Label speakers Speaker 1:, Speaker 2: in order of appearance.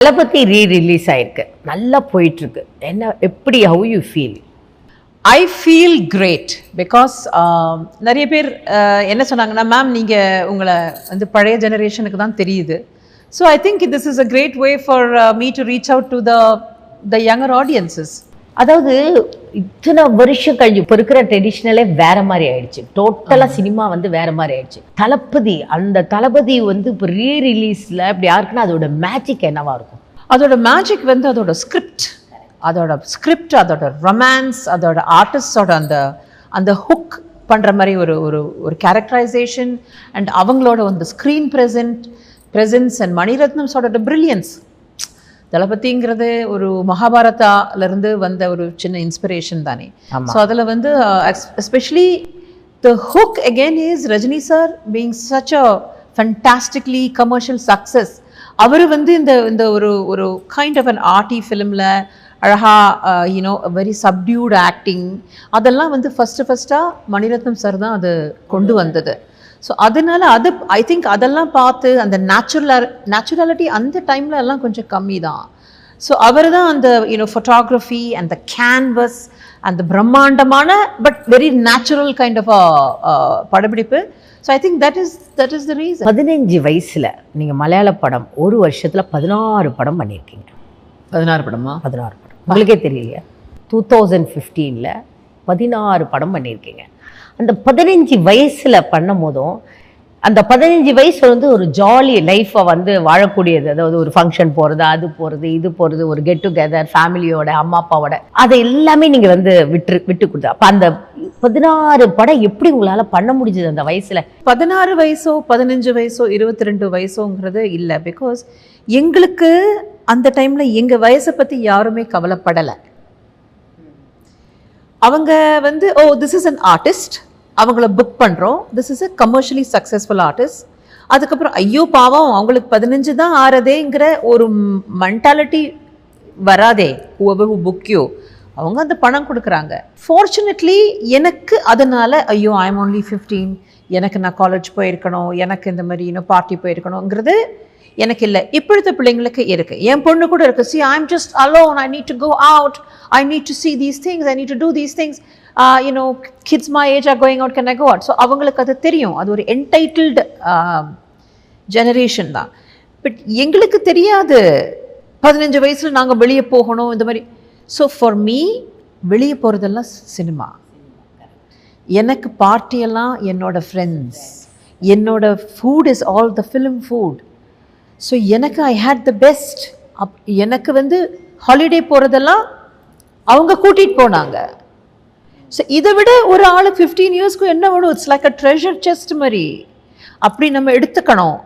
Speaker 1: தளபதி re release ஆயிருக்கு. நல்லா போயிட்டு இருக்கு என்ன எப்படி how you feel
Speaker 2: I feel great because நிறைய பேர் uh, என்ன சொன்னாங்கன்னா மேம் நீங்கள் உங்களை வந்து பழைய ஜெனரேஷனுக்கு தான் தெரியுது. So I think this is a great way for me to reach out to the the younger audiences
Speaker 1: அதாவது இத்தனை வருஷம் கழிஞ்சு இப்போ இருக்கிற ட்ரெடிஷ்னலே வேற மாதிரி ஆயிடுச்சு. டோட்டலா சினிமா வந்து வேற மாதிரி ஆயிடுச்சு. தளபதி அந்த தளபதி வந்து இப்போ ரீ ரிலீஸ்ல இப்படி யாருக்குன்னா அதோட மேஜிக் என்னவா இருக்கும்?
Speaker 2: அதோட மேஜிக் வந்து அதோட ஸ்கிரிப்ட் அதோட ஸ்கிரிப்ட் அதோட ரொமான்ஸ் அதோட ஆர்டிஸ்டோட அந்த அந்த ஹுக் பண்ணுற மாதிரி ஒரு ஒரு ஒரு கேரக்டரைசேஷன் அண்ட் அவங்களோட அந்த ஸ்க்ரீன் ப்ரெசன்ட் ப்ரெசன்ஸ் அண்ட் மணிரத்னம்ஸோட பிரில்லியன்ஸ் தளபதிங்கிறது ஒரு மகாபாரதாலேருந்து வந்த ஒரு சின்ன இன்ஸ்பிரேஷன் தானே. ஸோ அதில் வந்து especially the hook again is Rajini sir being such a fantastically commercial success அவர் வந்து இந்த இந்த ஒரு ஒரு கைண்ட் ஆஃப் அன் ஆர்டி ஃபிலிமில் அழகாக யூனோ வெரி சப்டியூட் ஆக்டிங் அதெல்லாம் வந்து ஃபஸ்ட்டு ஃபஸ்ட்டாக மணிரத்னம் சார் தான் அது கொண்டு வந்தது. ஸோ அதனால அது ஐ திங்க் அதெல்லாம் பார்த்து அந்த நேச்சுரல் நேச்சுரலிட்டி அந்த டைமில் எல்லாம் கொஞ்சம் கம்மி தான் ஸோ அவர் தான் அந்த யூனோ ஃபோட்டோகிராஃபி அந்த கேன்வஸ் அந்த பிரம்மாண்டமான but very natural kind of படப்பிடிப்பு. So I think that is that is the reason
Speaker 1: பதினஞ்சு வயசுல நீங்க மலையாள படம் ஒரு வருஷத்துல பதினாறு படம் பண்ணியிருக்கீங்க.
Speaker 2: பதினாறு படமா?
Speaker 1: பதினாறு படம். உங்களுக்கே தெரியலையா? டூ தௌசண்ட் ஃபிஃப்டீனில் பதினாறு படம் பண்ணியிருக்கீங்க. அந்த பதினஞ்சு வயசில் பண்ணும் போதும் அந்த பதினஞ்சு வயசு வந்து ஒரு ஜாலி லைஃப்பை வந்து வாழக்கூடியது. அதாவது ஒரு ஃபங்க்ஷன் போகிறது அது போகிறது இது போகிறது ஒரு கெட் டுகெதர் ஃபேமிலியோட அம்மா அப்பாவோட. அதை எல்லாமே நீங்கள் வந்து விட்டு விட்டு கொடுத்தா அப்போ அந்த பதினாறு படம் எப்படி உங்களால் பண்ண முடிஞ்சது அந்த வயசில்?
Speaker 2: பதினாறு வயசோ பதினஞ்சு வயசோ இருபத்தி ரெண்டு வயசோங்கிறது இல்லை. பிகாஸ் எங்களுக்கு அந்த டைமில் எங்கள் வயசை பற்றி யாருமே கவலைப்படலை. அவங்க வந்து oh this is an artist அவங்கள புக் பண்ணுறோம் this is a commercially successful artist அதுக்கப்புறம் ஐயோ பாவம் அவங்களுக்கு பதினஞ்சு தான் ஆறதேங்கிற ஒரு மென்டாலிட்டி வராதே. Whoever who book அவங்க அந்த பணம் கொடுக்குறாங்க. ஃபார்ச்சுனேட்லி எனக்கு அதனால ஐயோ ஐ எம் ஓன்லி ஃபிஃப்டீன் எனக்கு நான் காலேஜ் போயிருக்கணும் எனக்கு இந்த மாதிரி இன்னும் பார்ட்டி போயிருக்கணுங்கிறது எனக்கு இல்லை. இப்பொழுது பிள்ளைங்களுக்கு இருக்கு. என் பொண்ணு கூட இருக்கு. See I am just alone I need to go out I need to see these things I need to do these things you know kids my age are going out can I go out so அவங்களுக்கு அது தெரியும். அது ஒரு entitled generation um, தான். But எங்களுக்கு தெரியாது. பதினஞ்சு வயசில் நாங்கள் வெளியே போகணும் இந்த மாதிரி. ஸோ ஃபார் மீ வெளியே போகிறதெல்லாம் சினிமா எனக்கு பார்ட்டியெல்லாம் என்னோடய ஃப்ரெண்ட்ஸ் என்னோட food is all the film food so எனக்கு ஐ ஹேட் த பெஸ்ட் அப் எனக்கு வந்து ஹாலிடே போகிறதெல்லாம் அவங்க கூட்டிகிட்டு போனாங்க. ஸோ இதை விட ஒரு ஆள் ஃபிஃப்டீன் இயர்ஸ்க்கு என்ன வேணும்? It's like a treasure chest மாதிரி. அப்படி நம்ம எடுத்துக்கணும்.